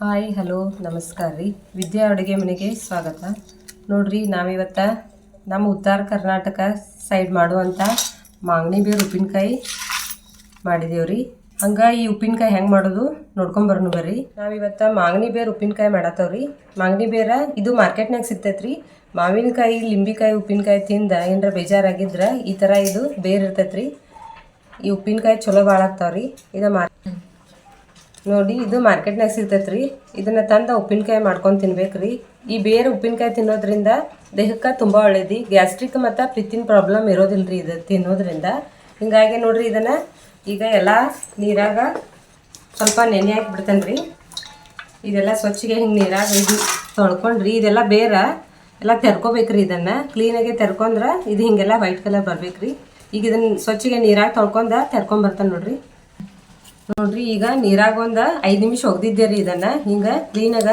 Hi hello ನಮಸ್ಕಾರ ರೀ. ವಿದ್ಯಾ ಅಡುಗೆ ಮನೆಗೆ ಸ್ವಾಗತ. ನೋಡ್ರಿ, ನಾವಿವತ್ತ ನಮ್ಮ ಉತ್ತರ ಕರ್ನಾಟಕ ಸೈಡ್ ಮಾಡುವಂಥ ಮಾಗಣಿ ಬೇರು ಉಪ್ಪಿನಕಾಯಿ ಮಾಡಿದೇವ್ರಿ ಹಂಗೆ ಈ ಉಪ್ಪಿನಕಾಯಿ ಹೆಂಗೆ ಮಾಡೋದು ನೋಡ್ಕೊಂಬರ್ನು ಬರ್ರಿ. ನಾವಿವತ್ತ ಮಾಗಣಿ ಬೇರು ಉಪ್ಪಿನಕಾಯಿ ಮಾಡತ್ತವ್ರಿ ಮಾಗಣಿ ಬೇರ ಇದು ಮಾರ್ಕೆಟ್ನಾಗ ಸಿಗ್ತೈತ್ರಿ ಮಾವಿನಕಾಯಿ, ಲಿಂಬಿಕಾಯಿ ಉಪ್ಪಿನಕಾಯಿ ತಿಂದ ಏನರ ಬೇಜಾರಾಗಿದ್ರೆ ಈ ಥರ ಇದು ಬೇರ್ ರೀ. ಈ ಉಪ್ಪಿನಕಾಯಿ ಚಲೋ ಭಾಳ ಆಗ್ತಾವ್ರಿ ಇದು ಮಾರ್ ನೋಡಿ, ಇದು ಮಾರ್ಕೆಟ್ನಾಗ ಸಿಗ್ತೈತ್ರಿ. ಇದನ್ನ ತಂದು ಉಪ್ಪಿನಕಾಯಿ ಮಾಡ್ಕೊಂಡು ತಿನ್ಬೇಕ್ರಿ. ಈ ಬೇರೆ ಉಪ್ಪಿನಕಾಯಿ ತಿನ್ನೋದ್ರಿಂದ ದೇಹಕ್ಕೆ ತುಂಬ ಒಳ್ಳೇದಿ. ಗ್ಯಾಸ್ಟ್ರಿಕ್ ಮತ್ತು ಪಿತ್ತಿನ ಪ್ರಾಬ್ಲಮ್ ಇರೋದಿಲ್ಲ ರೀ ಇದು ತಿನ್ನೋದ್ರಿಂದ. ಹಿಂಗಾಗಿ ನೋಡಿರಿ ಇದನ್ನ ಈಗ ಎಲ್ಲ ನೀರಾಗ ಸ್ವಲ್ಪ ನೆನೆ ಹಾಕಿ ರೀ ಇದೆಲ್ಲ ಸ್ವಚ್ಛಗೆ ಹಿಂಗೆ ನೀರಾಗ ಇದು ತೊಳ್ಕೊಂಡ್ರಿ. ಇದೆಲ್ಲ ಬೇರ ಎಲ್ಲ ತೆರ್ಕೋಬೇಕ್ರಿ ಇದನ್ನು. ಕ್ಲೀನಾಗೆ ತೆರ್ಕೊಂಡ್ರೆ ಇದು ಹಿಂಗೆಲ್ಲ ವೈಟ್ ಕಲರ್ ಬರ್ಬೇಕ್ರಿ. ಈಗ ಇದನ್ನ ಸ್ವಚ್ಛಗೆ ನೀರಾಗ ತೊಳ್ಕೊಂಡ ತೆರ್ಕೊಂಬರ್ತಾನೆ ನೋಡ್ರಿ. ನೋಡ್ರಿ, ಈಗ ನೀರಾಗ ಒಂದು ಐದು ನಿಮಿಷ ಒಗ್ದಿದ್ದೆ ರೀ ಇದನ್ನು. ಹಿಂಗೆ ಕ್ಲೀನಾಗ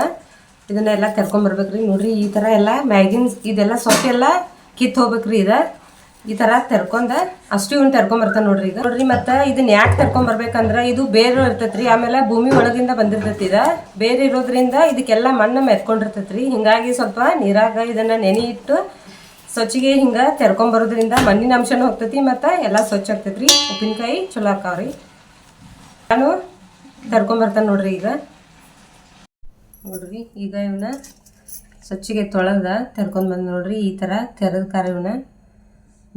ಇದನ್ನೆಲ್ಲ ತೆರ್ಕೊಂಬರ್ಬೇಕ್ರಿ ನೋಡ್ರಿ, ಈ ಥರ ಎಲ್ಲ ಮ್ಯಾಗಿನ್ ಇದೆಲ್ಲ ಸೊಪ್ಪೆಲ್ಲ ಕಿತ್ತು ಹೋಗ್ಬೇಕ್ರಿ ಇದು. ಈ ಥರ ತೆರ್ಕೊಂಡ ಅಷ್ಟು ಇವ್ನು ತೆರ್ಕೊಂಬರ್ತಾನೆ ನೋಡ್ರಿ ಈಗ. ನೋಡ್ರಿ, ಮತ್ತು ಇದನ್ನ ಯಾಕೆ ತರ್ಕೊಂಬರ್ಬೇಕಂದ್ರೆ ಇದು ಬೇರೆ ಇರ್ತೈತ್ರಿ, ಆಮೇಲೆ ಭೂಮಿ ಒಳಗಿಂದ ಬಂದಿರ್ತೈತಿ ಇದು. ಬೇರೆ ಇರೋದ್ರಿಂದ ಇದಕ್ಕೆಲ್ಲ ಮಣ್ಣು ಮೆತ್ಕೊಂಡಿರ್ತೈತ್ರಿ. ಹಿಂಗಾಗಿ ಸ್ವಲ್ಪ ನೀರಾಗ ಇದನ್ನು ನೆನೆ ಇಟ್ಟು ಸ್ವಚ್ಛಗೆ ಹಿಂಗೆ ತೆರ್ಕೊಂಬರೋದ್ರಿಂದ ಮಣ್ಣಿನ ಅಂಶನೂ ಹೋಗ್ತೈತಿ, ಮತ್ತು ಎಲ್ಲ ಸ್ವಚ್ಛ ಆಗ್ತೈತ್ರಿ. ಉಪ್ಪಿನಕಾಯಿ ಚಲೋ ಆಕಾವ್ರಿ ನಾನು ಕರ್ಕೊಂಬರ್ತಾನೆ ನೋಡ್ರಿ ಈಗ. ನೋಡ್ರಿ, ಈಗ ಇವನ್ನ ಸ್ವಚ್ಛಗೆ ತೊಳೆದ ತೆರ್ಕೊಂಡು ಬಂದು ನೋಡ್ರಿ, ಈ ಥರ ತೆರೆದ ಕಾರ ಇವನ್ನ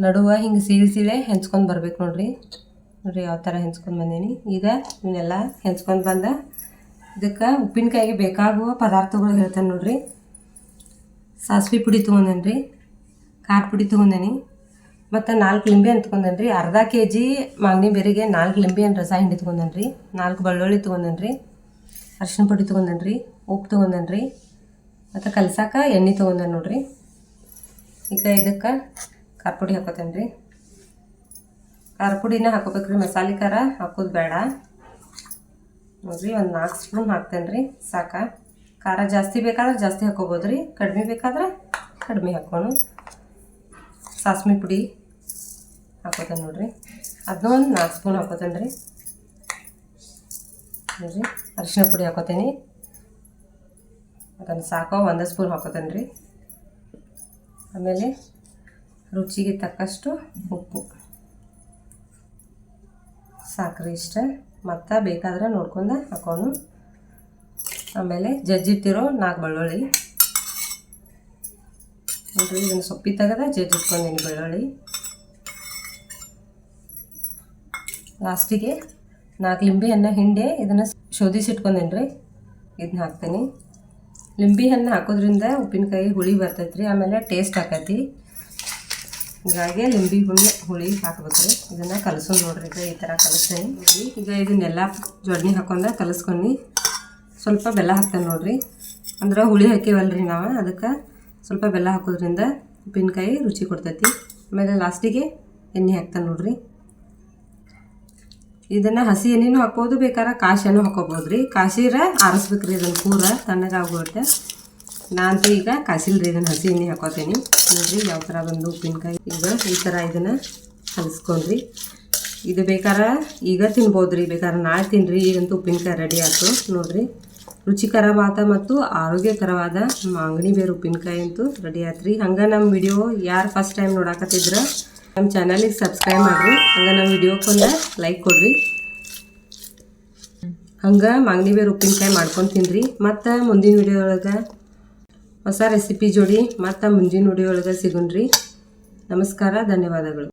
ನಡುವ ಹಿಂಗೆ ಸೀಳಿ ಸೀಳೆ ಹೆಂಚ್ಕೊಂಡು ಬರ್ಬೇಕು ನೋಡ್ರಿ. ನೋಡ್ರಿ, ಯಾವ ಥರ ಹೆಂಚ್ಕೊಂಡ್ ಬಂದೀನಿ. ಈಗ ಇವನ್ನೆಲ್ಲ ಹೆಂಚ್ಕೊಂಡು ಬಂದ ಇದಕ್ಕೆ ಉಪ್ಪಿನಕಾಯಿಗೆ ಬೇಕಾಗುವ ಪದಾರ್ಥಗಳು ಹೇಳ್ತಾನೆ ನೋಡ್ರಿ. ಸಾಸ್ವೆ ಪುಡಿ ತೊಗೊಂಡೇನಿ ಖಾರ ಪುಡಿ ತೊಗೊಂಡೇನಿ. ಮತ್ತು ನಾಲ್ಕು ಲಿಂಬೆ ತೊಗೊಂಡೇನಿ ರೀ ಅರ್ಧ ಕೆ ಜಿ ಮಾಗನಿ ಬೇರಿಗೆ ನಾಲ್ಕು ಲಿಂಬೆ ಹಣ್ಣು ರಸ ಹಿಂಡಿ ತೊಗೊಂಡೇನಿ ರೀ ನಾಲ್ಕು ಬೆಳ್ಳುಳ್ಳಿ ತೊಗೊಂಡೇನಿ ರೀ ಅರ್ಶಿಣ ಪುಡಿ ತೊಗೊಂಡೇನಿ ರೀ ಉಪ್ಪು ತೊಗೊಂಡೇನಿ ರೀ ಮತ್ತು ಕಲ್ಸಾಕ ಎಣ್ಣೆ ತೊಗೊಂಡೇನಿ ನೋಡ್ರಿ. ಈಗ ಇದಕ್ಕೆ ಖಾರ ಪುಡಿ ಹಾಕೋತೇನೆ ರೀ ಖಾರ ಪುಡಿನ ಹಾಕೋಬೇಕ್ರಿ. ಮಸಾಲೆ ಖಾರ ಹಾಕೋದು ಬೇಡ. ನೋಡ್ರಿ ಒಂದು ನಾಲ್ಕು ಸ್ಪೂನ್ ಹಾಕ್ತೇನೆ ರೀ ಸಾಕ. ಖಾರ ಜಾಸ್ತಿ ಬೇಕಾದ್ರೆ ಜಾಸ್ತಿ ಹಾಕೋಬೋದು ರೀ ಕಡಿಮೆ ಬೇಕಾದ್ರೆ ಕಡಿಮೆ ಹಾಕೋಣ ಸಾಸ್ಮಿ ಪುಡಿ. ಹಾಕೋತೇನೆ ನೋಡ್ರಿ. ಅದೊಂದು ಒಂದು ನಾಲ್ಕು ಸ್ಪೂನ್ ಹಾಕೋತೇನೆ ರೀ. ನೋಡ್ರಿ ಅರಿಶಿನ ಪುಡಿ ಹಾಕೋತೇನೆ. ಅದನ್ನು ಸಾಕೋ ಒಂದು ಸ್ಪೂನ್ ಹಾಕೋತೇನೆ ರೀ. ಆಮೇಲೆ ರುಚಿಗೆ ತಕ್ಕಷ್ಟು ಉಪ್ಪು. ಸಾಕ್ರಿ ಇಷ್ಟ. ಮತ್ತು ಬೇಕಾದ್ರೆ ನೋಡ್ಕೊಂಡು ಹಾಕೋನು. ಆಮೇಲೆ ಜಜ್ಜಿಟ್ಟಿರೋ ನಾಲ್ಕು ಬೆಳ್ಳುಳ್ಳಿ ನೋಡ್ರಿ, ಇದನ್ನು ಸೊಪ್ಪಿ ತೆಗೆದ ಜಜ್ಜಿಟ್ಕೊಂಡೀನಿ ಬೆಳ್ಳುಳ್ಳಿ. ಲಾಸ್ಟಿಗೆ ನಾಲ್ಕು ಲಿಂಬೆ ಹಣ್ಣು ಹಿಂಡೆ ಇದನ್ನು ಶೋಧಿಸಿಟ್ಕೊಂಡೇನಿ ರೀ ಇದನ್ನ ಹಾಕ್ತೀನಿ. ಲಿಂಬೆ ಹಣ್ಣು ಹಾಕೋದ್ರಿಂದ ಉಪ್ಪಿನಕಾಯಿ ಹುಳಿ ಬರ್ತೈತೆ ರೀ ಆಮೇಲೆ ಟೇಸ್ಟ್ ಆಕೈತಿ. ಹೀಗಾಗಿ ಲಿಂಬೆ ಹುಣ್ಣು ಹುಳಿ ಹಾಕ್ಬೇಕು ರೀ ಇದನ್ನು ಕಲಸೋದು ನೋಡ್ರಿ ಈಗ ಈ ಥರ ಕಲಿಸ್ತೀನಿ. ಈಗ ಇದನ್ನೆಲ್ಲ ಜೊಡ್ನಿ ಹಾಕೊಂಡು ಕಲಸ್ಕೊಂಡು ಸ್ವಲ್ಪ ಬೆಲ್ಲ ಹಾಕ್ತೇನೆ ನೋಡ್ರಿ. ಅಂದ್ರೆ ಹುಳಿ ಹಾಕಿವಲ್ರಿ ನಾವು, ಅದಕ್ಕೆ ಸ್ವಲ್ಪ ಬೆಲ್ಲ ಹಾಕೋದ್ರಿಂದ ಉಪ್ಪಿನಕಾಯಿ ರುಚಿ ಕೊಡ್ತೈತಿ. ಆಮೇಲೆ ಲಾಸ್ಟಿಗೆ ಎಣ್ಣೆ ಹಾಕ್ತಾನೆ ನೋಡ್ರಿ. ಇದನ್ನು ಹಸಿ ಎಣ್ಣೆನೂ ಹಾಕ್ಬೋದು ಬೇಕಾದ್ರೆ ಕಾಶಿ ಎಣ್ಣೆ ಹಾಕೋಬೋದು ರೀ ಕಾಶಿರ ಆರಿಸ್ಬೇಕ್ರಿ ಇದನ್ನು ಪೂರ ತಣ್ಣಗಾಗ್ಬಿಟ್ಟೆ ನಾನಂತೂ ಈಗ ಕಾಸಿಲ್ರಿ ಇದನ್ನು ಹಸಿ ಎಣ್ಣೆ ಹಾಕೋತೀನಿ. ನೋಡ್ರಿ ಯಾವ ಥರ ಬಂದು ಉಪ್ಪಿನಕಾಯಿ ಈಗ ಈ ಥರ ಇದನ್ನು ಕಲಿಸ್ಕೊಂಡ್ರಿ ಇದು ಬೇಕಾರ ಈಗ ತಿನ್ಬೋದು ರೀ ಬೇಕಾದ್ರೆ ನಾಳೆ ತಿನ್ನಿರಿ ಈಗಂತೂ ಉಪ್ಪಿನಕಾಯಿ ರೆಡಿ ಆಯ್ತು. ನೋಡ್ರಿ. ರುಚಿಕರವಾದ ಮತ್ತು ಆರೋಗ್ಯಕರವಾದ ಮಾಂಗಣಿ ಬೇರು ಉಪ್ಪಿನಕಾಯಿ ಅಂತೂ ರೆಡಿ ಆಯ್ತು ರೀ ಹಂಗೆ ನಮ್ಮ ವಿಡಿಯೋ ಯಾರು ಫಸ್ಟ್ ಟೈಮ್ ನೋಡಾಕತ್ತಿದ್ರೆ ನಮ್ಮ ಚಾನಲಿಗೆ ಸಬ್ಸ್ಕ್ರೈಬ್ ಮಾಡಿರಿ. ಹಂಗೆ ನಮ್ಮ ವಿಡಿಯೋಕ್ಕೊಂದು ಲೈಕ್ ಕೊಡ್ರಿ. ಹಂಗೆ ಮಾಗನಿ ಬೇರೆ ಉಪ್ಪಿನಕಾಯಿ ಮಾಡ್ಕೊಂಡು ತಿನ್ರಿ. ಮತ್ತು ಮುಂದಿನ ವಿಡಿಯೋ ಒಳಗೆ ಹೊಸ ರೆಸಿಪಿ ಜೋಡಿ ಮತ್ತು ಮುಂದಿನ ವಿಡಿಯೋ ಒಳಗೆ ಸಿಗೋಣ್ರಿ. ನಮಸ್ಕಾರ, ಧನ್ಯವಾದಗಳು.